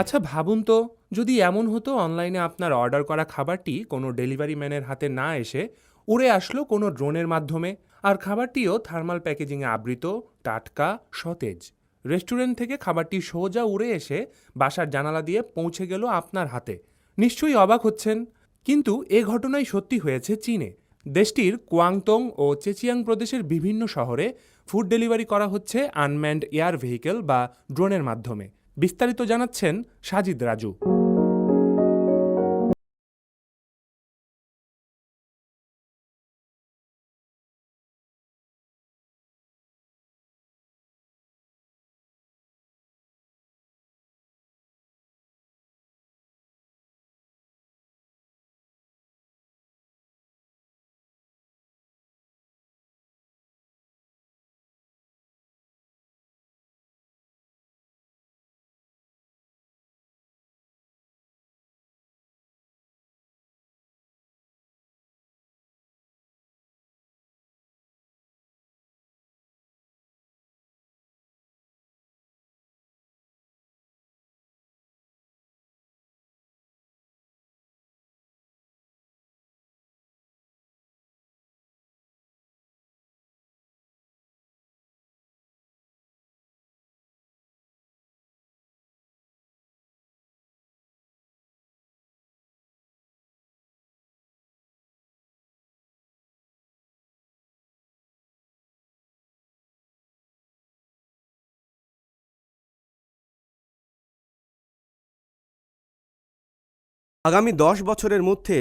আচ্ছা ভাবুন তো, যদি এমন হতো অনলাইনে আপনার অর্ডার করা খাবারটি কোনো ডেলিভারি ম্যানের হাতে না এসে উড়ে আসলো কোনো ড্রোনের মাধ্যমে, আর খাবারটিও থার্মাল প্যাকেজিংয়ে আবৃত, টাটকা, সতেজ। রেস্টুরেন্ট থেকে খাবারটি সোজা উড়ে এসে বাসার জানালা দিয়ে পৌঁছে গেল আপনার হাতে। নিশ্চয়ই অবাক হচ্ছেন, কিন্তু এ ঘটনাই সত্যি হয়েছে চীনে। দেশটির কোয়াংতং ও চেচিয়াং প্রদেশের বিভিন্ন শহরে ফুড ডেলিভারি করা হচ্ছে আনম্যান্ড এয়ার ভেহিকেল বা ড্রোনের মাধ্যমে। বিস্তারিত জানাচ্ছেন সাজিদ রাজু। আগামী দশ বছরের মধ্যে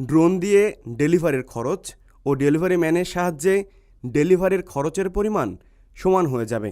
ড্রোন দিয়ে ডেলিভারির খরচ ও ডেলিভারি ম্যানের সাহায্যে ডেলিভারির খরচের পরিমাণ সমান হয়ে যাবে।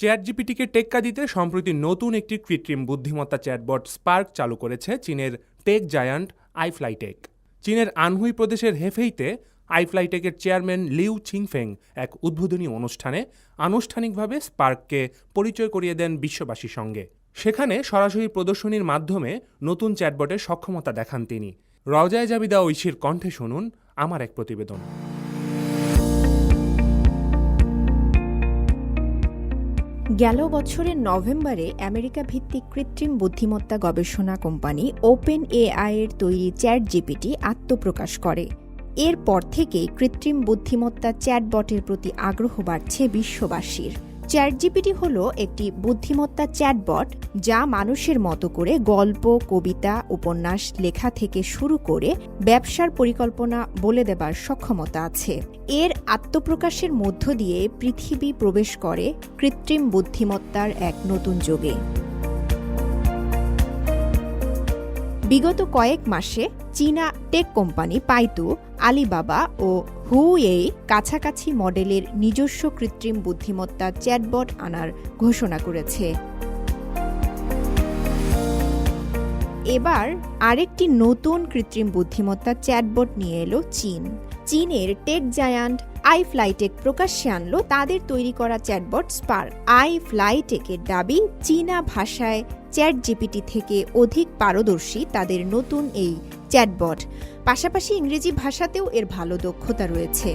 চ্যাট জিপিটিকে টেক্কা দিতে সম্প্রতি নতুন একটি কৃত্রিম বুদ্ধিমত্তা চ্যাটবট স্পার্ক চালু করেছে চীনের টেক জায়ান্ট আইফ্লাইটেক। চীনের আনহুই প্রদেশের হেফেইতে আইফ্লাইটেকের চেয়ারম্যান লিউ ছিংফেং এক উদ্বোধনী অনুষ্ঠানে আনুষ্ঠানিকভাবে স্পার্ককে পরিচয় করিয়ে দেন বিশ্ববাসীর সঙ্গে। সেখানে সরাসরি প্রদর্শনীর মাধ্যমে নতুন চ্যাটবটের সক্ষমতা দেখান তিনি। রজায় জাবিদা ঐশীর কণ্ঠে শুনুন আমার এক প্রতিবেদন। গেল বছরের নভেম্বরে আমেরিকা ভিত্তিক কৃত্রিম বুদ্ধিমত্তা গবেষণা কোম্পানি ওপেন এআই এর তৈরি চ্যাট জিপিটি আত্মপ্রকাশ করে। এরপর থেকেই কৃত্রিম বুদ্ধিমত্তা চ্যাটবটের প্রতি আগ্রহ বাড়ছে বিশ্ববাসীর। চ্যাট জিপিটি হল একটি বুদ্ধিমত্তা চ্যাটবট যা মানুষের মতো করে গল্প, কবিতা, উপন্যাস, লেখা থেকে শুরু করে ব্যবসার পরিকল্পনা বলে দেবার সক্ষমতা আছে। এর আত্মপ্রকাশের মধ্য দিয়ে পৃথিবী প্রবেশ করে কৃত্রিম বুদ্ধিমত্তার এক নতুন যুগে। বিগত কয়েক মাসে চীনা টেক কোম্পানি পাইতু, আলিবাবা ও হুয়ে কাছাকাছি মডেলের নিজস্ব কৃত্রিম বুদ্ধিমত্তা চ্যাটবট আনার ঘোষণা করেছে। এবার আরেকটি নতুন কৃত্রিম বুদ্ধিমত্তা চ্যাটবট নিয়ে এলো চীন। চীনের টেক জায়ান্ট আই ফ্লাইটেক প্রকাশ্যে আনলো তাদের তৈরি করা চ্যাটবট স্পার্ক আই ফ্লাইটেকের দাবি, চীনা ভাষায় চ্যাট জিপিটি থেকে অধিক পারদর্শী তাদের নতুন এই চ্যাটবট পাশাপাশি ইংরেজি ভাষাতেও এর ভালো দক্ষতা রয়েছে।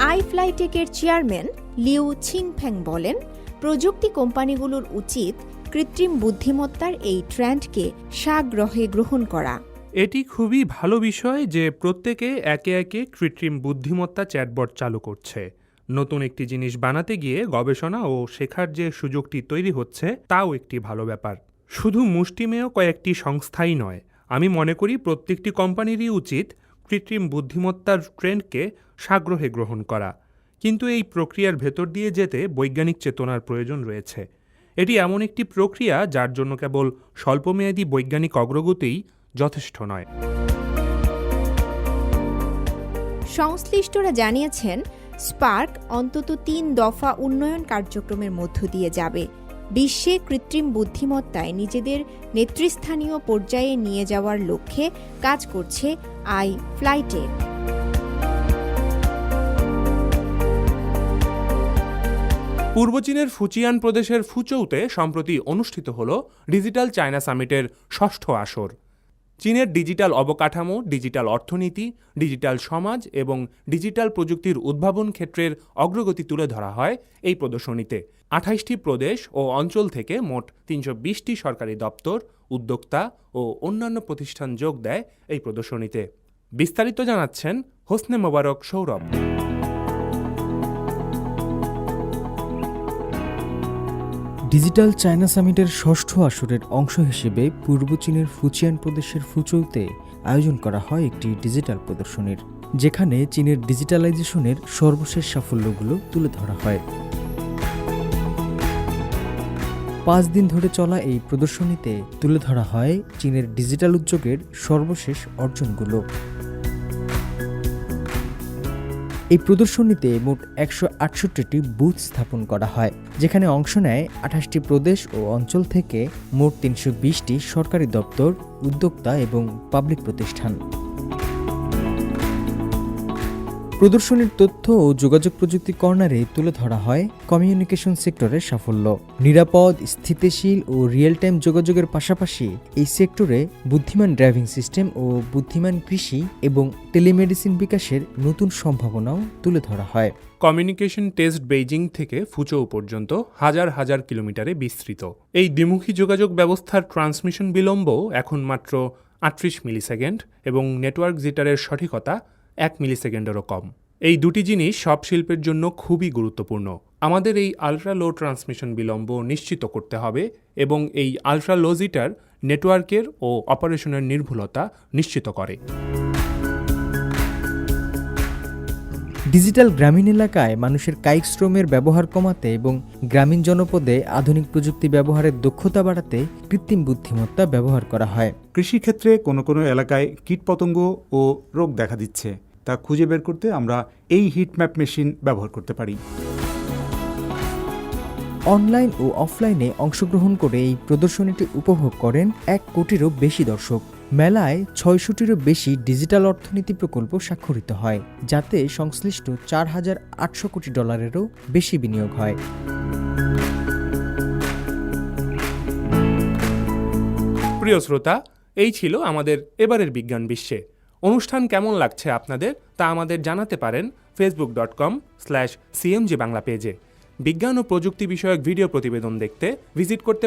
আই আইফ্লাইটেকের চেয়ারম্যান লিউ ছিংফ্যাং বলেন, প্রযুক্তি কোম্পানিগুলোর উচিত কৃত্রিম বুদ্ধিমত্তার এই ট্রেন্ডকে সাগ্রহে গ্রহণ করা। এটি খুবই ভালো বিষয় যে প্রত্যেকে একে একে কৃত্রিম বুদ্ধিমত্তা চ্যাটবট চালু করছে। নতুন একটি জিনিস বানাতে গিয়ে গবেষণা ও শেখার যে সুযোগটি তৈরি হচ্ছে, তাও একটি ভালো ব্যাপার। শুধু মুষ্টিমেয় কয়েকটি সংস্থাই নয়, আমি মনে করি প্রত্যেকটি কোম্পানিরই উচিত কৃত্রিম বুদ্ধিমত্তার ট্রেন্ডকে সাগ্রহে গ্রহণ করা। কিন্তু এই প্রক্রিয়ার ভেতর দিয়ে যেতে বৈজ্ঞানিক চেতনার প্রয়োজন রয়েছে। এটি এমন একটি প্রক্রিয়া যার জন্য কেবল স্বল্পমেয়াদী বৈজ্ঞানিক অগ্রগতিই যথেষ্ট নয়। সংশ্লিষ্টরা জানিয়েছেন স্পার্ক অন্তত তিন দফা উন্নয়ন কার্যক্রমের মধ্য দিয়ে যাবে। বিশ্বে কৃত্রিম বুদ্ধিমত্তায় নিজেদের নেতৃস্থানীয় পর্যায়ে নিয়ে যাওয়ার লক্ষ্যে কাজ করছে আই ফ্লাইটেক পূর্ব চীনের ফুচিয়ান প্রদেশের ফুচৌতে সম্প্রতি অনুষ্ঠিত হল ডিজিটাল চায়না সামিটের ষষ্ঠ আসর। চীনের ডিজিটাল অবকাঠামো, ডিজিটাল অর্থনীতি, ডিজিটাল সমাজ এবং ডিজিটাল প্রযুক্তির উদ্ভাবন ক্ষেত্রের অগ্রগতি তুলে ধরা হয় এই প্রদর্শনীতে। আঠাইশটি প্রদেশ ও অঞ্চল থেকে মোট তিনশো বিশটি সরকারি দপ্তর, উদ্যোক্তা ও অন্যান্য প্রতিষ্ঠান যোগ দেয় এই প্রদর্শনীতে। বিস্তারিত জানাচ্ছেন হোসনে মোবারক সৌরভ। ডিজিটাল চায়না সামিটের ষষ্ঠ আসরের অংশ হিসেবে পূর্ব চীনের ফুচিয়ান প্রদেশের ফুচৌতে আয়োজন করা হয় একটি ডিজিটাল প্রদর্শনীর, যেখানে চীনের ডিজিটালাইজেশনের সর্বশেষ সাফল্যগুলো তুলে ধরা হয়। পাঁচ দিন ধরে চলা এই প্রদর্শনীতে তুলে ধরা হয় চীনের ডিজিটাল উদ্যোগের সর্বশেষ অর্জনগুলো। এই প্রদর্শনীতে মোট একশো আটষট্টিটি বুথ স্থাপন করা হয়, যেখানে অংশ নেয় আঠাশটি প্রদেশ ও অঞ্চল থেকে মোট তিনশো বিশটি সরকারি দপ্তর, উদ্যোক্তা এবং পাবলিক প্রতিষ্ঠান। প্রদর্শনীর তথ্য ও যোগাযোগ প্রযুক্তি কর্নারে তুলে ধরা হয় কমিউনিকেশন সেক্টরের সাফল্য। নিরাপদ, স্থিতিশীল ও রিয়েল টাইম যোগাযোগের পাশাপাশি এই সেক্টরে বুদ্ধিমান ড্রাইভিং সিস্টেম ও বুদ্ধিমান কৃষি এবং টেলিমেডিসিন বিকাশের নতুন সম্ভাবনাও তুলে ধরা হয়। কমিউনিকেশন টেস্ট বেইজিং থেকে ফুচৌ পর্যন্ত হাজার হাজার কিলোমিটারে বিস্তৃত। এই দ্বিমুখী যোগাযোগ ব্যবস্থার ট্রান্সমিশন বিলম্ব এখন মাত্র আটত্রিশ মিলিসেকেন্ড এবং নেটওয়ার্ক জিটারের সঠিকতা এক মিলিসেকেন্ডেরও কম। এই দুটি জিনিস সব শিল্পের জন্য খুবই গুরুত্বপূর্ণ। আমাদের এই আলট্রা লো ট্রান্সমিশন বিলম্ব নিশ্চিত করতে হবে এবং এই আলট্রা লোজিটার নেটওয়ার্কের ও অপারেশনের নির্ভুলতা নিশ্চিত করে। ডিজিটাল গ্রামীণ এলাকায় মানুষের কায়িক শ্রমের ব্যবহার কমাতে এবং গ্রামীণ জনপদে আধুনিক প্রযুক্তি ব্যবহারের দক্ষতা বাড়াতে কৃত্রিম বুদ্ধিমত্তা ব্যবহার করা হয়। কৃষিক্ষেত্রে কোনো কোনো এলাকায় কীটপতঙ্গ ও রোগ দেখা দিচ্ছে। তা খুঁজে বের করতে আমরা এই হিটম্যাপ মেশিন ব্যবহার করতে পারি। অনলাইন ও অফলাইনে অংশগ্রহণ করে এই প্রদর্শনীটি উপভোগ করেন এক কোটিরও বেশি দর্শক। মেলায় ছয়শটিরও বেশি ডিজিটাল অর্থনীতি প্রকল্প স্বাক্ষরিত হয়, যাতে সংশ্লিষ্ট চার হাজার আটশো কোটি ডলারেরও বেশি বিনিয়োগ হয়। প্রিয় শ্রোতা, এই ছিল আমাদের এবারের বিজ্ঞান বিশ্বে। অনুষ্ঠান কেমন লাগছে আপনাদের তা আমাদের জানাতে পারেন Facebook dot com slash CMG Bangla পেজে বিজ্ঞান ও প্রযুক্তি বিষয়ক ভিডিও প্রতিবেদন দেখতে ভিজিট করতে